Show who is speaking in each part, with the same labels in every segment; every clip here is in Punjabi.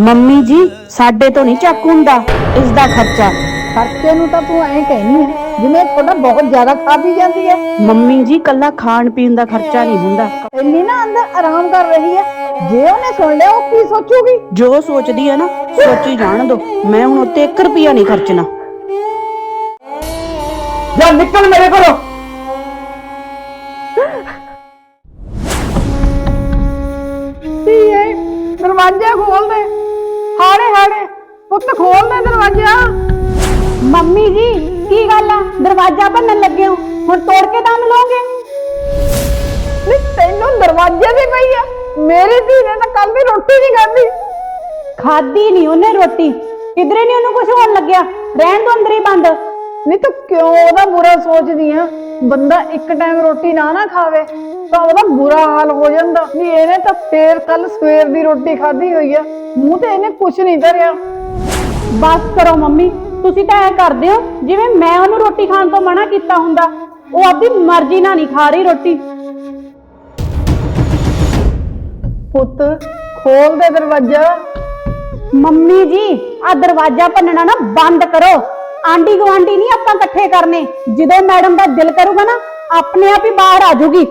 Speaker 1: ਮੰਮੀ ਜੀ ਸਾਡੇ ਤੋਂ ਨਹੀਂ ਚੱਕ ਹੁੰਦਾ। ਇਸ ਦਾ ਖਰਚਾ।
Speaker 2: ਖਰਚੇ ਨੂੰ ਤਾਂ ਤੂੰ ਐਂ ਕਹਿਨੀ ਹੈ ਜਿਵੇਂ ਤੁਹਾਡਾ ਬਹੁਤ ਜ਼ਿਆਦਾ ਖਾ ਪੀ ਜਾਂਦੀ ਹੈ
Speaker 1: ਮੰਮੀ ਜੀ ਕੱਲਾ ਖਾਣ ਪੀਣ ਦਾ ਖਰਚਾ ਨਹੀਂ ਹੁੰਦਾ।
Speaker 2: ਇੰਨੀ ਨਾ ਅੰਦਰ ਆਰਾਮ ਕਰ ਰਹੀ ਹੈ ਜੇ ਉਹਨੇ ਸੁਣ ਲਿਆ ਉਹ ਕੀ ਸੋਚੂਗੀ?
Speaker 1: ਜੋ ਸੋਚਦੀ ਹੈ ਨਾ ਸੋਚੀ ਜਾਣ ਦੋ। ਮੈਂ ਹੁਣ ਉੱਤੇ 1 ਰੁਪਿਆ ਨਹੀਂ ਖਰਚਣਾ।
Speaker 2: ਜਾ ਨਿਕਲ ਮੇਰੇ ਘਰੋਂ। ਮੰਮੀ ਜੀ ਕੀ ਗੱਲ ਆ? ਦਰਵਾਜ਼ਾ ਭੰਨਣ ਲੱਗੇ ਹੋ। ਹੁਣ ਤੋੜ ਕੇ ਦਮ ਲਓਗੇ? ਨਹੀਂ ਤੈਨੂੰ ਦਰਵਾਜ਼ੇ ਦੀ ਪਈ ਆ। ਮੇਰੀ ਧੀ ਨੇ ਤਾਂ ਕੱਲ ਦੀ ਰੋਟੀ ਨਹੀਂ ਖਾਧੀ। ਖਾਧੀ ਨਹੀਂ ਉਹਨੇ ਰੋਟੀ। ਕਿਧਰੇ ਨਹੀਂ ਉਹਨੂੰ ਕੁਝ ਹੋਣ ਲੱਗਿਆ? ਰਹਿਣ ਦੋ ਅੰਦਰ ਹੀ ਬੰਦ। ਨਹੀਂ ਤੂੰ ਕਿਉਂ ਉਹਦਾ ਬੁਰਾ ਸੋਚਦੀ ਆ? ਬੰਦਾ ਇੱਕ ਟਾਈਮ ਰੋਟੀ ਨਾ ਨਾ ਖਾਵੇ ਤਾਂ ਉਹਦਾ ਬੁਰਾ ਹਾਲ ਹੋ ਜਾਂਦਾ। ਵੀ ਇਹਨੇ ਤਾਂ ਫੇਰ ਕੱਲ ਸਵੇਰ ਦੀ ਰੋਟੀ ਖਾਧੀ ਹੋਈ ਆ। ਮੂੰਹ ਤੇ ਇਹਨੇ ਕੁਝ ਨਹੀਂ ਧਰਿਆ। ਬਸ ਕਰੋ ਮੰਮੀ। ਤੁਸੀਂ ਤਾਂ ਐ ਕਰਦੇ ਹੋ ਜਿਵੇਂ ਮੈਂ ਉਹਨੂੰ ਰੋਟੀ ਖਾਣ ਤੋਂ ਮਨਾ ਕੀਤਾ ਹੁੰਦਾ ਉਹ ਆਪਦੀ ਮਰਜ਼ੀ ਨਾਲ ਨਹੀਂ ਖਾ ਰਹੀ ਰੋਟੀ। ਪੁੱਤ ਖੋਲ ਦੇ ਦਰਵਾਜ਼ਾ। ਮੰਮੀ ਜੀ ਆ ਦਰਵਾਜ਼ਾ ਭੰਨਣਾ ਨਾ ਬੰਦ ਕਰੋ। ਆਂਡੀ ਗਵਾਂਡੀ ਨਹੀਂ ਆਪਾਂ ਇਕੱਠੇ ਕਰਨੇ। ਜਦੋਂ ਮੈਡਮ ਦਾ ਦਿਲ ਕਰੂਗਾ ਨਾ ਆਪਣੇ ਆਪ ਹੀ ਬਾਹਰ ਆ ਜਾਊਗੀ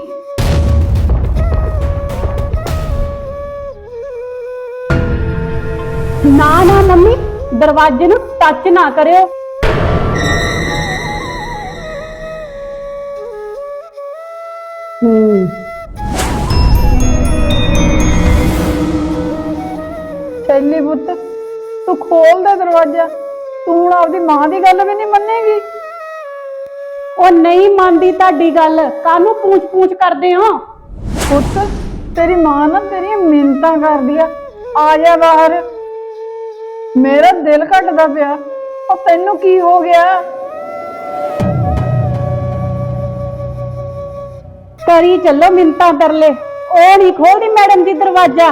Speaker 2: ਨਾ ਨਾ ਮੰਮੀ ਦਰਵਾਜ਼ੇ ਨੂੰ ਟੱਚ ਨਾ ਕਰਿਓ। ਹੂੰ। ਚੱਲੀ ਪੁੱਤ, ਤੂੰ ਖੋਲ ਦੇ ਦਰਵਾਜ਼ਾ। ਤੂੰ ਹੁਣ ਆਪਦੀ ਮਾਂ ਦੀ ਗੱਲ ਵੀ ਨਹੀਂ ਮੰਨੇਗੀ। ਉਹ ਨਹੀਂ ਮੰਨਦੀ ਤੁਹਾਡੀ ਗੱਲ। ਕਾਹਨੂੰ ਪੂਛ ਪੂਛ ਕਰਦੇ ਹੋ? ਪੁੱਤ, ਤੇਰੀ ਮਾਂ ਨਾ ਤੇਰੀਆਂ ਮਿੰਨਤਾਂ ਕਰਦੀ ਆ। ਆ ਜਾ ਬਾਹਰ। ਮੇਰਾ ਦਿਲ ਘਟਦਾ ਪਿਆ। ਉਹ ਤੈਨੂੰ ਕੀ ਹੋ ਗਿਆ? ਕਰੀ ਚੱਲੋ ਮਿੰਨਤਾਂ ਤਰਲੇ। ਉਹ ਨਹੀਂ ਖੋਲਦੀ ਮੈਡਮ ਜੀ ਦਰਵਾਜ਼ਾ।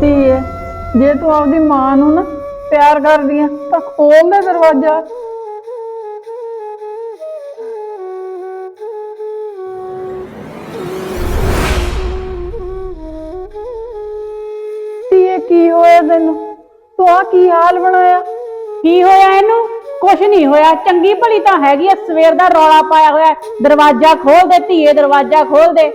Speaker 2: ਧੀਏ, ਜੇ ਤੂੰ ਆਪਦੀ ਮਾਂ ਨੂੰ ਨਾ ਪਿਆਰ ਕਰਦੀ ਆ, ਤਾਂ ਖੋਲ ਦੇ ਦਰਵਾਜ਼ਾ। ਤੈਨੂੰ? ਤੂੰ ਆ ਕੀ ਹਾਲ ਬਣਾਇਆ? ਕੀ ਹੋਇਆ ਇਹਨੂੰ? ਕੁਛ ਨਹੀਂ ਹੋਇਆ। ਚੰਗੀ ਭਲੀ ਤਾਂ ਹੈਗੀ ਆ। ਸਵੇਰ ਦਾ ਰੌਲਾ ਪਾਇਆ ਹੋਇਆ ਹੈ। ਦਰਵਾਜ਼ਾ ਖੋਲ ਦੇ ਧੀਏ, ਦਰਵਾਜ਼ਾ ਖੋਲ ਦੇ।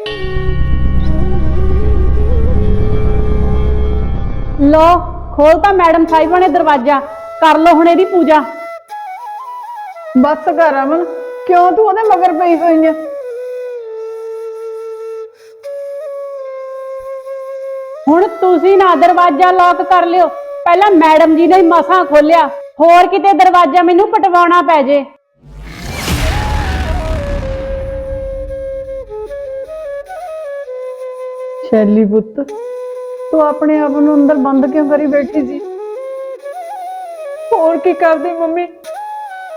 Speaker 2: ਲੋ ਖੋਲ ਤਾਂ ਮੈਡਮ ਸਾਹਿਬਾਂ ਨੇ ਦਰਵਾਜ਼ਾ। ਕਰ ਲੋ ਹੁਣ ਇਹਦੀ ਪੂਜਾ। ਬਸ ਕਰ ਅਮਨ। ਕਿਉਂ ਤੂੰ ਉਹਦੇ ਮਗਰ ਪਈ ਹੋਈ ਹੈ ਹੁਣ ਤੁਸੀਂ ਨਾ ਦਰਵਾਜ਼ਾ ਲੌਕ ਕਰ ਲਿਓ। ਪਹਿਲਾਂ ਮੈਡਮ ਜੀ ਨੇ ਮਸਾਂ ਖੋਲਿਆ ਹੋਰ ਕਿਤੇ ਦਰਵਾਜ਼ਾ ਮੈਨੂੰ ਪਟਵਾਉਣਾ ਪੈ ਜੇ। ਸ਼ੈਲੀ ਪੁੱਤ, ਤੂੰ ਆਪਣੇ ਆਪ ਨੂੰ ਅੰਦਰ ਬੰਦ ਕਿਉਂ ਕਰੀ ਬੈਠੀ ਸੀ? ਹੋਰ ਕੀ ਕਰਦੀ ਮੰਮੀ?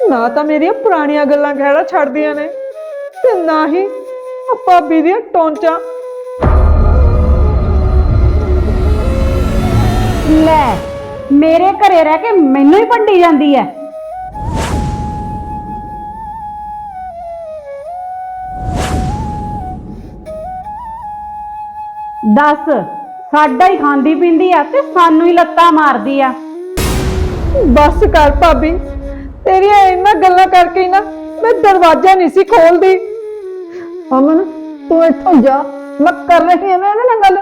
Speaker 2: ਨਾ ਤਾਂ ਮੇਰੀਆਂ ਪੁਰਾਣੀਆਂ ਗੱਲਾਂ ਖਹਿੜਾ ਛੱਡਦੀਆਂ ਨੇ, ਤੇ ਨਾ ਹੀ ਭਾਬੀ ਦੀਆਂ ਟੌਂਚਾਂ। ਲੈ ਮੇਰੇ ਘਰੇ ਰਹਿ ਕੇ ਮੈਨੂੰ ਹੀ ਭੰਡੀ ਜਾਂਦੀ ਐ। ਦੱਸ ਸਾਡਾ ਹੀ ਖਾਂਦੀ ਪੀਂਦੀ ਆ ਤੇ ਸਾਨੂੰ ਹੀ ਲੱਤਾਂ ਮਾਰਦੀ ਆ ਬਸ ਕਰ ਭਾਬੀ ਤੇਰੀਆਂ ਇਹਨਾਂ ਗੱਲਾਂ ਕਰਕੇ ਹੀ ਨਾ ਮੈਂ ਦਰਵਾਜ਼ਾ ਨਹੀਂ ਸੀ ਖੋਲਦੀ। ਅਮਨ ਤੂੰ ਇੱਥੋਂ ਜਾ ਮੈਂ ਕਰ ਰਹੀ ਹਾਂ ਨਾ ਇਹਦੇ ਨਾਲ ਗੱਲ।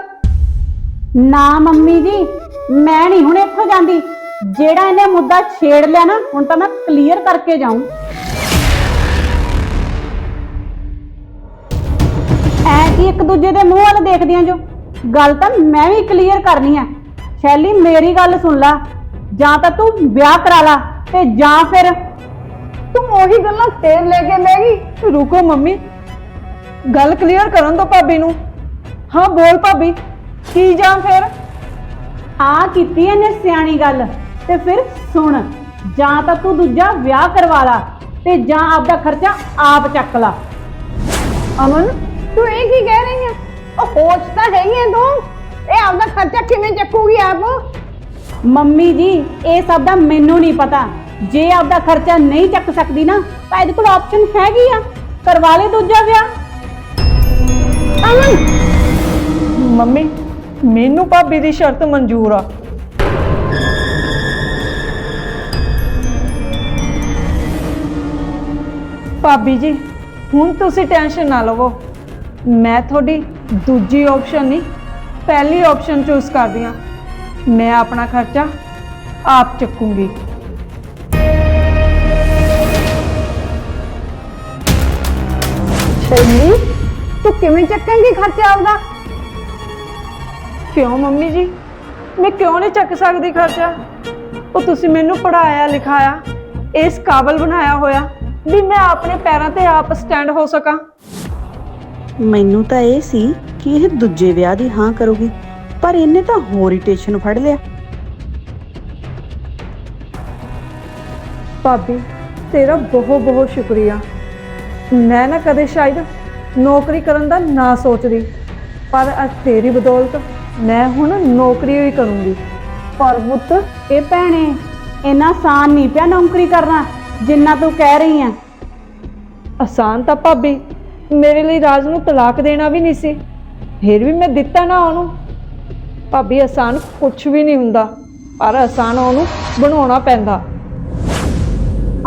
Speaker 2: ਨਾ ਮੰਮੀ ਜੀ ਮੈਂ ਨਹੀਂ ਹੁਣ ਇੱਥੋਂ ਜਾਂਦੀ। ਜਿਹੜਾ ਇਹਨੇ ਮੁੱਦਾ ਛੇੜ ਲਿਆ ਨਾ, ਹੁਣ ਤਾਂ ਮੈਂ ਕਲੀਅਰ ਕਰਕੇ ਜਾਊਂ। ਐ ਕੀ ਇੱਕ ਦੂਜੇ ਦੇ ਮੂੰਹ ਵੱਲ ਦੇਖਦੀਆਂ ਜੋ? ਗੱਲ ਤਾਂ ਮੈਂ ਵੀ ਕਲੀਅਰ ਕਰਨੀ ਆ। ਸ਼ੈਲੀ, ਮੇਰੀ ਗੱਲ ਸੁਣ ਲੈ। ਜਾਂ ਤਾਂ ਤੂੰ ਵਿਆਹ ਕਰਾ ਲਾ ਤੇ ਜਾਂ ਫਿਰ ਤੂੰ ਉਹੀ ਗੱਲਾਂ ਫੇਰ ਲੈ ਕੇ ਬਹਿ ਗਈ। ਰੁਕੋ ਮੰਮੀ। ਗੱਲ ਕਲੀਅਰ ਕਰਨ ਦੋ ਭਾਬੀ ਨੂੰ। ਹਾਂ, ਬੋਲ ਭਾਬੀ। ਕੀ ਜਾਂ ਫਿਰ? ਆ ਕੀਤੀ ਇਹਨੇ ਸਿਆਣੀ ਗੱਲ। ਤੇ ਫਿਰ ਸੁਣ ਜਾਂ ਤਾਂ ਤੂੰ ਦੂਜਾ ਵਿਆਹ ਕਰਵਾ ਲਾ ਤੇ ਜਾਂ ਆਪਦਾ ਖਰਚਾ ਆਪ ਚੱਕ ਲਾ। ਅਮਨ ਤੂੰ ਇਹ ਕੀ ਕਹਿ ਰਹੀ ਹੈ ਉਹ ਹੋਸ਼ ਤਾਂ ਹੈਗੀ ਹੈ ਤੂੰ। ਇਹ ਆਪਦਾ ਖਰਚਾ ਕਿਵੇਂ ਚੱਕੂਗੀ ਆਪ? ਮੰਮੀ ਜੀ ਇਹ ਸਭ ਦਾ ਮੈਨੂੰ ਨਹੀਂ ਪਤਾ। ਜੇ ਆਪਦਾ ਖਰਚਾ ਨਹੀਂ ਚੱਕ ਸਕਦੀ ਨਾ ਤਾਂ ਇਹਦੇ ਕੋਲ ਆਪਸ਼ਨ ਹੈਗੀ ਆ। ਕਰਵਾ ਲੈ ਦੂਜਾ ਵਿਆਹ। ਅਮਨ!
Speaker 3: ਮੰਮੀ ਮੈਨੂੰ ਭਾਬੀ ਦੀ ਸ਼ਰਤ ਮਨਜ਼ੂਰ ਆ। ਭਾਬੀ ਜੀ, ਹੁਣ ਤੁਸੀਂ ਟੈਨਸ਼ਨ ਨਾ ਲਵੋ। ਮੈਂ ਤੁਹਾਡੀ ਦੂਜੀ ਆਪਸ਼ਨ ਨਹੀਂ, ਪਹਿਲੀ ਆਪਸ਼ਨ ਚੂਜ਼ ਕਰਦੀ ਹਾਂ। ਮੈਂ ਆਪਣਾ ਖਰਚਾ ਆਪ ਚੱਕੂੰਗੀ।
Speaker 2: ਸ਼ੈਲੀ ਤੂੰ ਕਿਵੇਂ ਚੱਕੇਂਗੀ ਖਰਚਾ ਆਪਦਾ?
Speaker 3: ਕਿਉਂ ਮੰਮੀ ਜੀ? ਮੈਂ ਕਿਉਂ ਨਹੀਂ ਚੱਕ ਸਕਦੀ ਖਰਚਾ? ਉਹ ਤੁਸੀਂ ਮੈਨੂੰ ਪੜਾਇਆ ਲਿਖਾਇਆ ਇਸ ਕਾਬਲ ਬਣਾਇਆ ਹੋਇਆ ਵੀ ਮੈਂ ਆਪਣੇ ਪੈਰਾਂ ਤੇ ਆਪ ਸਟੈਂਡ ਹੋ ਸਕਾਂ।
Speaker 1: ਮੈਨੂੰ ਤਾਂ ਇਹ ਸੀ ਕਿ ਇਹ ਦੂਜੇ ਵਿਆਹ ਦੀ ਹਾਂ ਕਰੂਗੀ ਪਰ ਇਹਨੇ ਤਾਂ ਹੋਰ ਹੀ ਟੇਸ਼ਨ ਫੜ ਲਿਆ।
Speaker 3: ਭਾਬੀ ਤੇਰਾ ਬਹੁਤ ਬਹੁਤ ਸ਼ੁਕਰੀਆ। ਮੈਂ ਨਾ ਕਦੇ ਸ਼ਾਇਦ ਨੌਕਰੀ ਕਰਨ ਦਾ ਨਾ ਸੋਚਦੀ ਪਰ ਅੱਜ ਤੇਰੀ ਬਦੌਲਤ ਮੈਂ ਹੁਣ ਨੌਕਰੀ ਹੀ ਕਰੂੰਗੀ।
Speaker 2: ਪਰ ਪੁੱਤ, ਇਹ ਭੈਣੇ, ਇੰਨਾ ਆਸਾਨ ਨਹੀਂ ਪਿਆ ਨੌਕਰੀ ਕਰਨਾ, ਜਿੰਨਾ ਤੂੰ ਕਹਿ ਰਹੀ ਆ।
Speaker 3: ਆਸਾਨ ਤਾਂ ਭਾਬੀ, ਮੇਰੇ ਲਈ ਰਾਜ ਨੂੰ ਤਲਾਕ ਦੇਣਾ ਵੀ ਨਹੀਂ ਸੀ। ਫਿਰ ਵੀ ਮੈਂ ਦਿੱਤਾ ਨਾ ਉਹਨੂੰ। ਭਾਬੀ, ਆਸਾਨ ਕੁਝ ਵੀ ਨਹੀਂ ਹੁੰਦਾ, ਪਰ ਆਸਾਨ ਉਹਨੂੰ ਬਣਾਉਣਾ ਪੈਂਦਾ।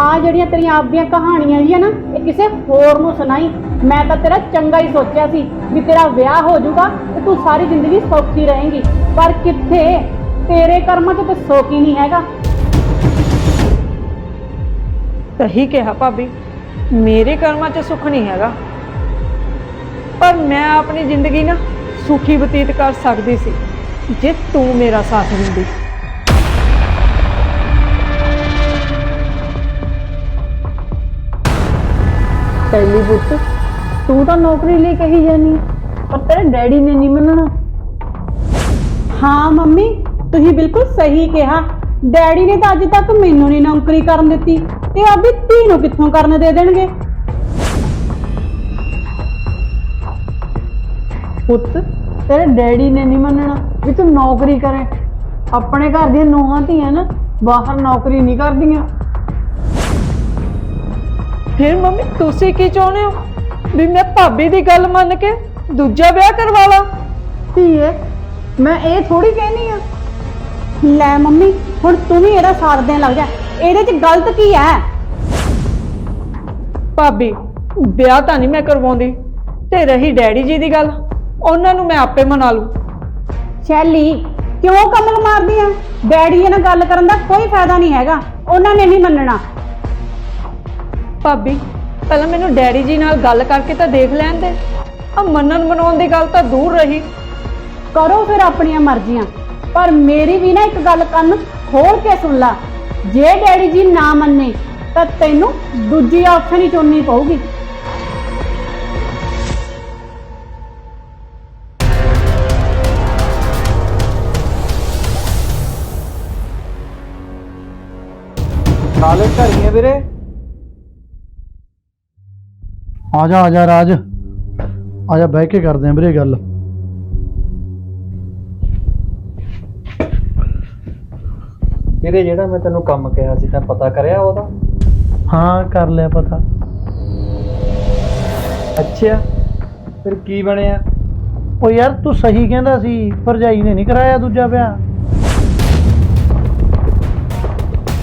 Speaker 2: ਆ ਜਿਹੜੀਆਂ ਤੇਰੀਆਂ ਆਪਦੀਆਂ ਕਹਾਣੀਆਂ ਜੀ ਨਾ, ਇਹ ਕਿਸੇ ਹੋਰ ਨੂੰ ਸੁਣਾਈ। ਮੈਂ ਤਾਂ ਤੇਰਾ ਚੰਗਾ ਹੀ ਸੋਚਿਆ ਸੀ ਵੀ ਤੇਰਾ ਵਿਆਹ ਹੋ ਜਾਊਗਾ ਤੇ ਤੂੰ ਸਾਰੀ ਜ਼ਿੰਦਗੀ ਸੌਖੀ ਰਹੇਂਗੀ। ਪਰ ਕਿੱਥੇ? ਤੇਰੇ ਕਰਮਾਂ 'ਚ ਤੇ ਸੁੱਖ ਹੀ ਨਹੀਂ ਹੈਗਾ।
Speaker 3: ਸਹੀ ਕਿਹਾ ਭਾਬੀ। ਮੇਰੇ ਕਰਮਾਂ 'ਚ ਸੁੱਖ ਨਹੀਂ ਹੈਗਾ। ਪਰ ਮੈਂ ਆਪਣੀ ਜ਼ਿੰਦਗੀ ਨਾ ਸੁਖੀ ਬਤੀਤ ਕਰ ਸਕਦੀ ਸੀ, ਜੇ ਤੂੰ ਮੇਰਾ ਸਾਥ ਦਿੰਦੀ।
Speaker 2: ਪਹਿਲੀ ਪੁੱਤ ਤੂੰ ਤਾਂ ਨੌਕਰੀ ਲਈ ਕਹੀ ਜਾਨੀ ਪਰ ਤੇਰੇ ਡੈਡੀ ਨੇ ਨਹੀਂ ਮੰਨਣਾ ਹਾਂ ਮੰਮੀ ਤੁਸੀਂ ਬਿਲਕੁਲ ਸਹੀ ਕਿਹਾ ਡੈਡੀ ਨੇ ਤਾਂ ਅੱਜ ਤੱਕ ਮੈਨੂੰ ਨਹੀਂ ਨੌਕਰੀ ਕਰਨ ਦਿੱਤੀ ਤੇ ਆਪਦੀ ਧੀ ਨੂੰ ਕਿੱਥੋਂ ਕਰਨ ਦੇ ਦੇਣਗੇ ਪੁੱਤ ਤੇਰੇ ਡੈਡੀ ਨੇ ਨਹੀਂ ਮੰਨਣਾ ਵੀ ਤੂੰ ਨੌਕਰੀ ਕਰੇ ਆਪਣੇ ਘਰ ਦੀਆਂ ਨੂੰਹਾਂ ਧੀਆਂ ਨਾ ਬਾਹਰ ਨੌਕਰੀ ਨਹੀਂ ਕਰਦੀਆਂ
Speaker 3: ਫਿਰ ਮੰਮੀ ਤੁਸੀਂ ਕੀ ਚਾਹੁੰਦੇ ਹੋ? ਵੀ ਮੈਂ ਭਾਬੀ ਦੀ ਗੱਲ ਮੰਨ ਕੇ ਦੂਜਾ ਵਿਆਹ ਕਰਵਾ ਲਾਂ?
Speaker 2: ਧੀਏ ਮੈਂ ਇਹ ਥੋੜੀ ਕਹਿਨੀ ਆ। ਲੈ ਮੰਮੀ ਹੁਣ ਤੂੰ ਵੀ ਇਹਦਾ ਸਾਥ ਦੇਣ ਲੱਗ ਜਾ। ਇਹਦੇ 'ਚ ਗਲਤ ਕੀ ਹੈ
Speaker 3: ਭਾਬੀ ਵਿਆਹ ਤਾਂ ਨਹੀਂ ਮੈਂ ਕਰਵਾਉਂਦੀ। ਤੇ ਰਹੀ ਡੈਡੀ ਜੀ ਦੀ ਗੱਲ ਉਹਨਾਂ ਨੂੰ ਮੈਂ ਆਪੇ ਮਨਾ ਲੂੰ।
Speaker 2: ਸ਼ੈਲੀ ਕਿਉਂ ਕਮਲ ਮਾਰਦੀ ਆ? ਡੈਡੀ ਨਾਲ ਗੱਲ ਕਰਨ ਦਾ ਕੋਈ ਫਾਇਦਾ ਨਹੀਂ ਹੈਗਾ। ਉਹਨਾਂ ਨੇ ਨਹੀਂ ਮੰਨਣਾ।
Speaker 3: ਭਾਬੀ ਪਹਿਲਾਂ ਮੈਨੂੰ ਡੈਡੀ ਜੀ ਨਾਲ ਗੱਲ ਕਰਕੇ ਤਾਂ ਦੇਖ ਲੈਣ ਦੇ। ਆ ਮੰਨਣ ਮਨਾਉਣ ਦੀ ਗੱਲ ਤਾਂ ਦੂਰ ਰਹੀ।
Speaker 2: ਕਰੋ ਫਿਰ ਆਪਣੀਆਂ ਮਰਜ਼ੀਆਂ ਪਰ ਮੇਰੀ ਵੀ ਨਾ ਇੱਕ ਗੱਲ ਕੰਨ ਖੋਲ ਕੇ ਸੁਣ ਲੈ। ਜੇ ਡੈਡੀ ਜੀ ਨਾ ਮੰਨੇ ਤਾਂ ਤੈਨੂੰ ਦੂਜੀ ਆਪਸ਼ਨ ਹੀ ਚੁਣਨੀ ਪਊਗੀ।
Speaker 4: ਨਾਲੇ ਘਰੀਏ ਵੀਰੇ।
Speaker 5: ਆ ਜਾ ਆ ਜਾ ਰਾਜ। ਆ ਜਾ ਬਹਿ ਕੇ ਕਰਦੇ ਆਂ ਵੀਰੇ ਗੱਲ।
Speaker 4: ਵੀਰੇ ਜਿਹੜਾ ਮੈਂ ਤੈਨੂੰ ਕੰਮ ਕਿਹਾ ਸੀ ਤਾਂ ਪਤਾ ਕਰਿਆ ਉਹਦਾ?
Speaker 5: ਹਾਂ ਕਰ ਲਿਆ ਪਤਾ।
Speaker 4: ਅੱਛਾ ਫਿਰ ਕੀ ਬਣਿਆ?
Speaker 5: ਉਹ ਯਾਰ ਤੂੰ ਸਹੀ ਕਹਿੰਦਾ ਸੀ ਭਰਜਾਈ ਨੇ ਨਹੀਂ ਕਰਾਇਆ ਦੂਜਾ ਵਿਆਹ।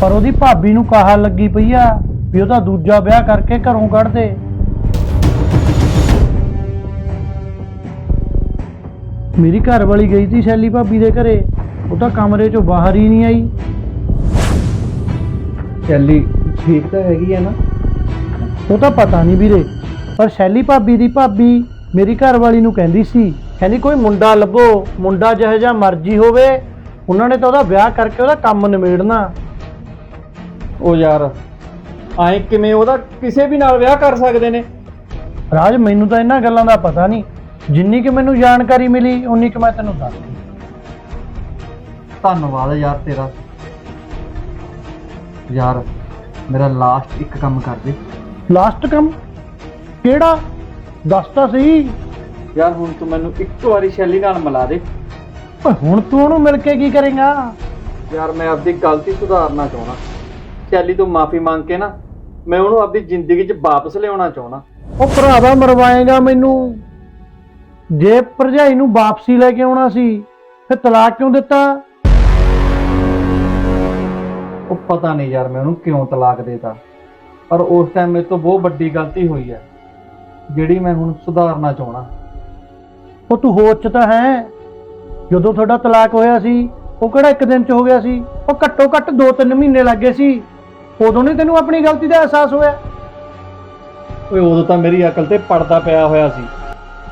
Speaker 5: ਪਰ ਉਹਦੀ ਭਾਬੀ ਨੂੰ ਕਾਹਾ ਲੱਗੀ ਪਈ ਆ ਵੀ ਉਹਦਾ ਦੂਜਾ ਵਿਆਹ ਕਰਕੇ ਘਰੋਂ ਕੱਢ ਦੇ। ਮੇਰੀ ਘਰ ਵਾਲੀ ਗਈ ਸੀ ਸ਼ੈਲੀ ਭਾਬੀ ਦੇ ਘਰੇ। ਉਹ ਤਾਂ ਕਮਰੇ ਚੋਂ ਬਾਹਰ ਹੀ ਨਹੀਂ ਆਈ।
Speaker 4: ਚੱਲੀ ਠੀਕ ਤਾਂ ਹੈਗੀ ਆ ਨਾ?
Speaker 5: ਉਹ ਤਾਂ ਪਤਾ ਨਹੀਂ ਵੀਰੇ ਪਰ ਸ਼ੈਲੀ ਭਾਬੀ ਦੀ ਭਾਬੀ ਮੇਰੀ ਘਰ ਵਾਲੀ ਨੂੰ ਕਹਿੰਦੀ ਸੀ ਕਹਿੰਦੀ ਕੋਈ ਮੁੰਡਾ ਲੱਭੋ ਮੁੰਡਾ ਜਿਹੋ ਜਿਹਾ ਮਰਜ਼ੀ ਹੋਵੇ ਉਹਨਾਂ ਨੇ ਤਾਂ ਉਹਦਾ ਵਿਆਹ ਕਰਕੇ ਉਹਦਾ ਕੰਮ ਨਿਬੇੜਨਾ।
Speaker 4: ਉਹ ਯਾਰ ਐਂ ਕਿਵੇਂ ਉਹਦਾ ਕਿਸੇ ਵੀ ਨਾਲ ਵਿਆਹ ਕਰ ਸਕਦੇ ਨੇ?
Speaker 5: ਰਾਜ ਮੈਨੂੰ ਤਾਂ ਇਹਨਾਂ ਗੱਲਾਂ ਦਾ ਪਤਾ ਨਹੀਂ। ਜਿੰਨੀ ਕਿ ਮੈਨੂੰ ਜਾਣਕਾਰੀ ਮਿਲੀ ਉਨੀ ਕਿ ਮੈਂ ਤੈਨੂੰ ਦੱਸ ਦਿੱਤੀ
Speaker 4: ਧੰਨਵਾਦ ਯਾਰ ਤੇਰਾ। ਯਾਰ ਮੇਰਾ ਲਾਸਟ ਇੱਕ ਕੰਮ ਕਰ ਦੇ।
Speaker 5: ਲਾਸਟ ਕੰਮ? ਕਿਹੜਾ? ਦੱਸ ਤਾਂ ਸਹੀ।
Speaker 4: ਯਾਰ ਹੁਣ ਤੂੰ ਮੈਨੂੰ ਇੱਕ ਵਾਰੀ ਸ਼ੈਲੀ ਨਾਲ ਮਿਲਾ ਦੇ।
Speaker 5: ਓਏ ਹੁਣ ਤੂੰ ਉਹਨੂੰ ਮਿਲ ਕੇ ਕੀ ਕਰੇਗਾ?
Speaker 4: ਯਾਰ ਮੈਂ ਆਪਦੀ ਗਲਤੀ ਸੁਧਾਰਨਾ ਚਾਹੁੰਦਾ। ਸ਼ੈਲੀ ਤੋਂ ਮਾਫੀ ਮੰਗ ਕੇ ਨਾ ਮੈਂ ਉਹਨੂੰ ਆਪਣੀ ਜ਼ਿੰਦਗੀ 'ਚ ਵਾਪਸ ਲਿਆਉਣਾ ਚਾਹੁੰਦਾ।
Speaker 5: ਉਹ ਭਰਾਵਾ ਮਰਵਾਏਗਾ ਮੈਨੂੰ। ਜੇ ਭਰਜਾਈ ਨੂੰ ਵਾਪਸੀ ਲੈ ਕੇ ਆਉਣਾ ਸੀ ਫਿਰ ਤਲਾਕ ਕਿਉਂ ਦਿੱਤਾ?
Speaker 4: ਉਹ ਪਤਾ ਨਹੀਂ ਯਾਰ ਮੈਂ ਉਹਨੂੰ ਕਿਉਂ ਤਲਾਕ ਦੇਤਾ। ਪਰ ਉਸ ਟਾਈਮ ਮੇਰੇ ਤੋਂ ਬਹੁਤ ਵੱਡੀ ਗਲਤੀ ਹੋਈ ਹੈ ਜਿਹੜੀ ਮੈਂ ਹੁਣ ਸੁਧਾਰਨਾ ਚਾਹਣਾ
Speaker 5: ਉਹ ਤੂੰ ਹੋਸ਼ 'ਚ ਤਾਂ ਹੈ। ਜਦੋਂ ਤੁਹਾਡਾ ਤਲਾਕ ਹੋਇਆ ਸੀ ਉਹ ਕਿਹੜਾ ਇੱਕ ਦਿਨ 'ਚ ਹੋ ਗਿਆ ਸੀ? ਉਹ ਘੱਟੋ ਘੱਟ 2-3 ਮਹੀਨੇ ਲੱਗੇ ਸੀ। ਉਦੋਂ ਨਹੀਂ ਤੈਨੂੰ ਆਪਣੀ ਗਲਤੀ ਦਾ ਅਹਿਸਾਸ ਹੋਇਆ?
Speaker 4: ਓਏ ਉਦੋਂ ਤਾਂ ਮੇਰੀ ਅਕਲ ਤੇ ਪੜਦਾ ਪਿਆ ਹੋਇਆ ਸੀ।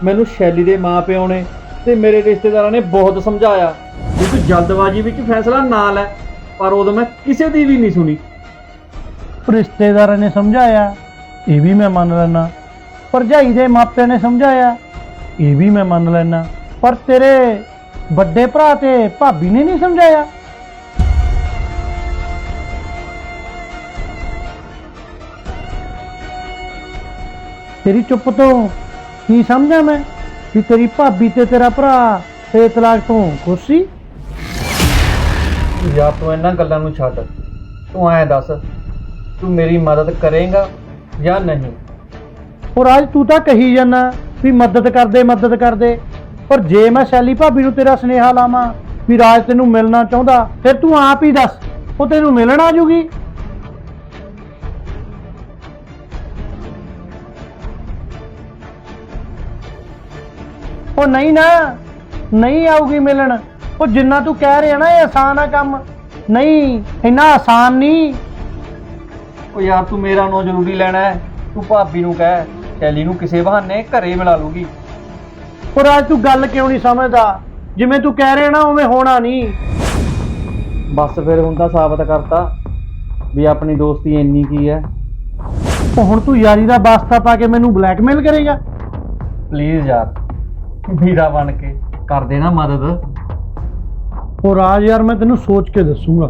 Speaker 4: ਮੈਨੂੰ ਸ਼ੈਲੀ ਦੇ ਮਾਪਿਓ ਨੇ ਤੇ ਮੇਰੇ ਰਿਸ਼ਤੇਦਾਰਾਂ ਨੇ ਬਹੁਤ ਸਮਝਾਇਆ। ਵੀ ਤੂੰ ਜਲਦਬਾਜ਼ੀ ਵਿੱਚ ਫੈਸਲਾ ਨਾ ਲੈ, ਪਰ ਉਦੋਂ ਮੈਂ ਕਿਸੇ ਦੀ ਵੀ ਨਹੀਂ ਸੁਣੀ।
Speaker 5: ਰਿਸ਼ਤੇਦਾਰਾਂ ਨੇ ਸਮਝਾਇਆ, ਇਹ ਵੀ ਮੈਂ ਮੰਨ ਲੈਣਾ ਭਰਜਾਈ ਦੇ ਮਾਪਿਆਂ ਨੇ ਸਮਝਾਇਆ, ਇਹ ਵੀ ਮੈਂ ਮੰਨ ਲੈਣਾ ਪਰ ਤੇਰੇ ਵੱਡੇ ਭਰਾ ਤੇ ਭਾਬੀ ਨੇ ਨਹੀਂ ਸਮਝਾਇਆ। ਤੇਰੀ ਚੁੱਪ ਤੋਂ ਕੀ ਸਮਝਾਂ ਮੈਂ? ਕਿ ਤੇਰੀ ਭਾਬੀ ਤੇ ਤੇਰਾ ਭਰਾ ਤੇ ਤਲਾਕ ਤੋਂ ਖੁਸ਼ ਸੀ?
Speaker 4: ਯਾਰ ਤੂੰ ਇਹਨਾਂ ਗੱਲਾਂ ਨੂੰ ਛੱਡ। ਤੂੰ ਐਂ ਦੱਸ ਤੂੰ ਮੇਰੀ ਮਦਦ ਕਰੇਂਗਾ ਜਾਂ ਨਹੀਂ?
Speaker 5: ਔਰ ਅੱਜ ਤੂੰ ਤਾਂ ਕਹੀ ਜਾਂਦਾ ਵੀ ਮਦਦ ਕਰਦੇ ਮਦਦ ਕਰਦੇ। ਪਰ ਜੇ ਮੈਂ ਸ਼ੈਲੀ ਭਾਬੀ ਨੂੰ ਤੇਰਾ ਸੁਨੇਹਾ ਲਾਵਾਂ ਵੀ ਰਾਜ ਤੈਨੂੰ ਮਿਲਣਾ ਚਾਹੁੰਦਾ ਫਿਰ ਤੂੰ ਆਪ ਹੀ ਦੱਸ ਉਹ ਤੈਨੂੰ ਮਿਲਣ ਆ ਜੂਗੀ? ਉਹ ਨਹੀਂ ਨਾ ਨਹੀਂ ਆਊਗੀ ਮਿਲਣ। ਉਹ ਜਿੰਨਾ ਤੂੰ ਕਹਿ ਰਿਹਾ ਨਾ ਇਹ ਆਸਾਨ ਆ ਕੰਮ। ਨਹੀਂ ਇੰਨਾ ਆਸਾਨ ਨਹੀਂ।
Speaker 4: ਉਹ ਯਾਰ ਤੂੰ ਮੇਰਾ ਨੋ ਜ਼ਰੂਰੀ ਲੈਣਾ ਹੈ। ਤੂੰ ਭਾਬੀ ਨੂੰ ਕਹਿ ਸ਼ੈਲੀ ਨੂੰ ਕਿਸੇ ਬਹਾਨੇ ਘਰੇ ਮਿਲਾ ਲੂਗੀ
Speaker 5: ਔਰ ਅੱਜ ਤੂੰ ਗੱਲ ਕਿਉਂ ਨਹੀਂ ਸਮਝਦਾ? ਜਿਵੇਂ ਤੂੰ ਕਹਿ ਰਿਹਾ ਨਾ ਉਵੇਂ ਹੋਣਾ ਨਹੀਂ।
Speaker 4: ਬਸ ਫਿਰ ਹੁਣ ਤਾਂ ਸਾਬਤ ਕਰਤਾ ਵੀ ਆਪਣੀ ਦੋਸਤੀ ਇੰਨੀ ਕੀ ਹੈ।
Speaker 5: ਉਹ ਹੁਣ ਤੂੰ ਯਾਰੀ ਦਾ ਵਾਸਤਾ ਪਾ ਕੇ ਮੈਨੂੰ ਬਲੈਕਮੇਲ ਕਰੇਗਾ।
Speaker 4: ਪਲੀਜ਼ ਯਾਰ ਵੀਰਾ ਬਣ ਕੇ ਕਰ ਦੇ ਨਾ ਮਦਦ।
Speaker 5: ਉਹ ਰਾਜ ਯਾਰ ਮੈਂ ਤੈਨੂੰ ਸੋਚ ਕੇ ਦੱਸੂਗਾ।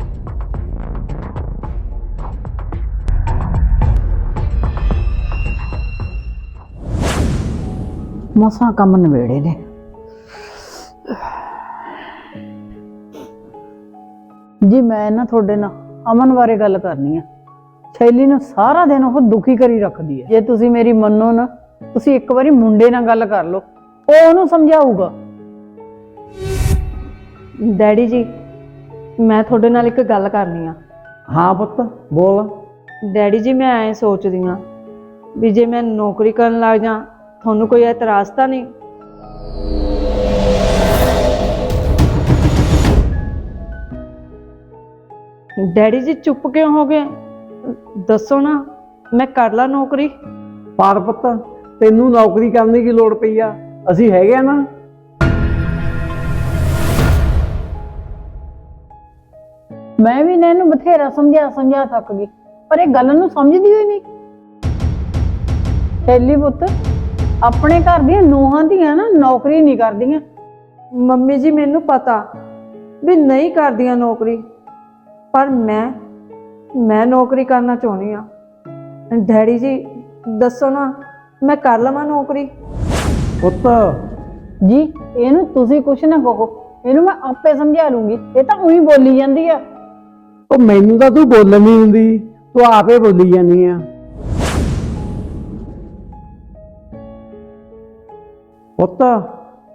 Speaker 6: ਮਸਾਂ ਕੰਮ ਨਵੇੜੇ ਨੇ। ਜੀ ਮੈਂ ਨਾ ਤੁਹਾਡੇ ਨਾਲ ਅਮਨ ਬਾਰੇ ਗੱਲ ਕਰਨੀ ਆ। ਸ਼ੈਲੀ ਨੂੰ ਸਾਰਾ ਦਿਨ ਉਹ ਦੁਖੀ ਕਰੀ ਰੱਖਦੀ ਹੈ ਜੇ ਤੁਸੀਂ ਮੇਰੀ ਮੰਨੋ ਨਾ ਤੁਸੀਂ ਇੱਕ ਵਾਰੀ ਮੁੰਡੇ ਨਾਲ ਗੱਲ ਕਰ ਲਓ। ਉਹ ਉਹਨੂੰ ਸਮਝਾਊਗਾ।
Speaker 3: ਡੈਡੀ ਜੀ ਮੈਂ ਤੁਹਾਡੇ ਨਾਲ ਇੱਕ ਗੱਲ ਕਰਨੀ ਆ।
Speaker 6: ਹਾਂ ਪੁੱਤ ਬੋਲ।
Speaker 3: ਡੈਡੀ ਜੀ ਮੈਂ ਐਂ ਸੋਚਦੀ ਆ ਵੀ ਜੇ ਮੈਂ ਨੌਕਰੀ ਕਰਨ ਲੱਗ ਜਾ ਤੁਹਾਨੂੰ ਕੋਈ ਇਤਰਾਜ਼ ਤਾਂ ਨਹੀਂ? ਡੈਡੀ ਜੀ ਚੁੱਪ ਕਿਉਂ ਹੋ ਗਏ? ਦੱਸੋ ਨਾ ਮੈਂ ਕਰ ਲਾ ਨੌਕਰੀ?
Speaker 7: ਪਰ ਪੁੱਤ ਤੈਨੂੰ ਨੌਕਰੀ ਕਰਨ ਦੀ ਕੀ ਲੋੜ ਪਈ ਆ? ਅਸੀਂ ਹੈਗੇ ਆ ਨਾ।
Speaker 6: ਮੈਂ ਵੀ ਨਾ ਇਹਨੂੰ ਬਥੇਰਾ ਸਮਝਾ ਸਮਝਾ ਥੱਕ ਗਈ ਪਰ ਇਹ ਗੱਲ ਨੂੰ ਸਮਝਦੀ ਹੋਈ ਨਹੀਂ। ਸ਼ੈਲੀ ਪੁੱਤ ਆਪਣੇ ਘਰ ਦੀਆਂ ਨੂੰਹਾਂ ਦੀਆਂ ਨਾ ਨੌਕਰੀ ਨਹੀਂ ਕਰਦੀਆਂ।
Speaker 3: ਮੰਮੀ ਜੀ ਮੈਨੂੰ ਪਤਾ ਵੀ ਨਹੀਂ ਕਰਦੀਆਂ ਨੌਕਰੀ ਪਰ ਮੈਂ ਮੈਂ ਨੌਕਰੀ ਕਰਨਾ ਚਾਹੁੰਦੀ ਆ ਡੈਡੀ ਜੀ ਦੱਸੋ ਨਾ ਮੈਂ ਕਰ ਲਵਾਂ ਨੌਕਰੀ?
Speaker 7: ਪੁੱਤ।
Speaker 6: ਜੀ ਇਹਨੂੰ ਤੁਸੀਂ ਕੁਛ ਨਾ ਕਹੋ। ਇਹਨੂੰ ਮੈਂ ਆਪੇ ਸਮਝਾ ਲੂੰਗੀ। ਇਹ ਤਾਂ ਉਹੀ ਬੋਲੀ ਜਾਂਦੀ ਆ।
Speaker 7: ਉਹ ਮੈਨੂੰ ਤਾਂ ਤੂੰ ਬੋਲਣ ਨਹੀਂ ਹੁੰਦੀ ਤੂੰ ਆਪੇ ਬੋਲੀ ਜਾਂਦੀ ਆ। ਪੁੱਤ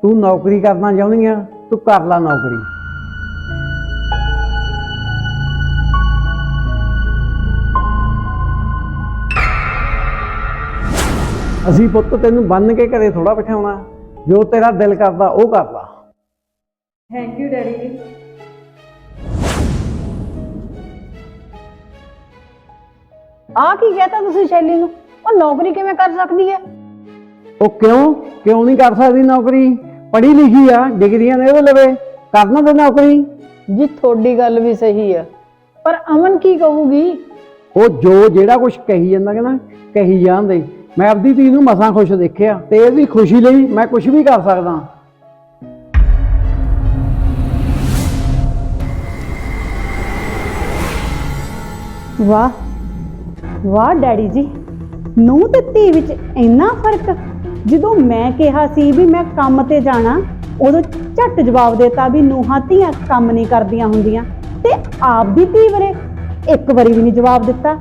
Speaker 7: ਤੂੰ ਨੌਕਰੀ ਕਰਨਾ ਚਾਹੁੰਦੀ ਆ। ਤੂੰ ਕਰ ਲੈ ਨੌਕਰੀ। ਅਸੀਂ ਪੁੱਤ ਤੈਨੂੰ ਬੰਨ ਕੇ ਘਰੇ ਥੋੜਾ ਬਿਠਾਉਣਾ ਜੋ ਤੇਰਾ ਦਿਲ ਕਰਦਾ ਉਹ ਕਰ ਲਾ।
Speaker 3: ਥੈਂਕ ਯੂ ਡੈਡੀ ਜੀ।
Speaker 6: ਆ ਕੀ ਕਹਤਾ ਤੁਸੀਂ ਸ਼ੈਲੀ ਨੂੰ? ਉਹ ਨੌਕਰੀ ਕਿਵੇਂ ਕਰ ਸਕਦੀ ਹੈ?
Speaker 7: ਉਹ ਕਿਉਂ? ਕਿਉਂ ਨਹੀਂ ਕਰ ਸਕਦੀ ਨੌਕਰੀ? ਪੜ੍ਹੀ ਲਿਖੀ ਆ ਡਿਗਰੀਆਂ ਨੇ ਉਹਦੇ ਲਵੇ। ਕਰਨਾ ਤੇ ਨੌਕਰੀ।
Speaker 6: ਜੀ ਤੁਹਾਡੀ ਗੱਲ ਵੀ ਸਹੀ ਆ। ਪਰ ਅਮਨ ਕੀ ਕਹੂਗੀ?
Speaker 7: ਉਹ ਜੋ ਜਿਹੜਾ ਕੁਝ ਕਹੀ ਜਾਂਦਾ ਕਿ ਨਾ ਕਹੀ ਜਾਂਦੇ। ਮੈਂ ਆਪਦੀ ਧੀ ਨੂੰ ਮਸਾਂ ਖੁਸ਼ ਦੇਖਿਆ ਤੇ ਇਹਦੀ ਖੁਸ਼ੀ ਲਈ ਮੈਂ ਕੁਝ ਵੀ ਕਰ ਸਕਦਾ।
Speaker 2: ਵਾਹ ਵਾਹ ਡੈਡੀ ਜੀ ਨੂੰ ਤੇ ਧੀ ਵਿੱਚ ਇੰਨਾ ਫ਼ਰਕ। ਜਦੋਂ ਮੈਂ ਕਿਹਾ ਸੀ ਵੀ ਮੈਂ ਕੰਮ ਤੇ ਜਾਣਾ, ਉਦੋਂ ਝੱਟ ਜਵਾਬ ਦਿੱਤਾ ਵੀ ਨੂੰਹਾਂ ਧੀਆਂ ਕੰਮ ਨਹੀਂ ਕਰਦੀਆਂ ਹੁੰਦੀਆਂ ਤੇ ਆਪ ਦੀ ਧੀ ਵਰੇ ਇੱਕ ਵਾਰੀ ਵੀ ਨਹੀਂ ਜਵਾਬ ਦਿੱਤਾ।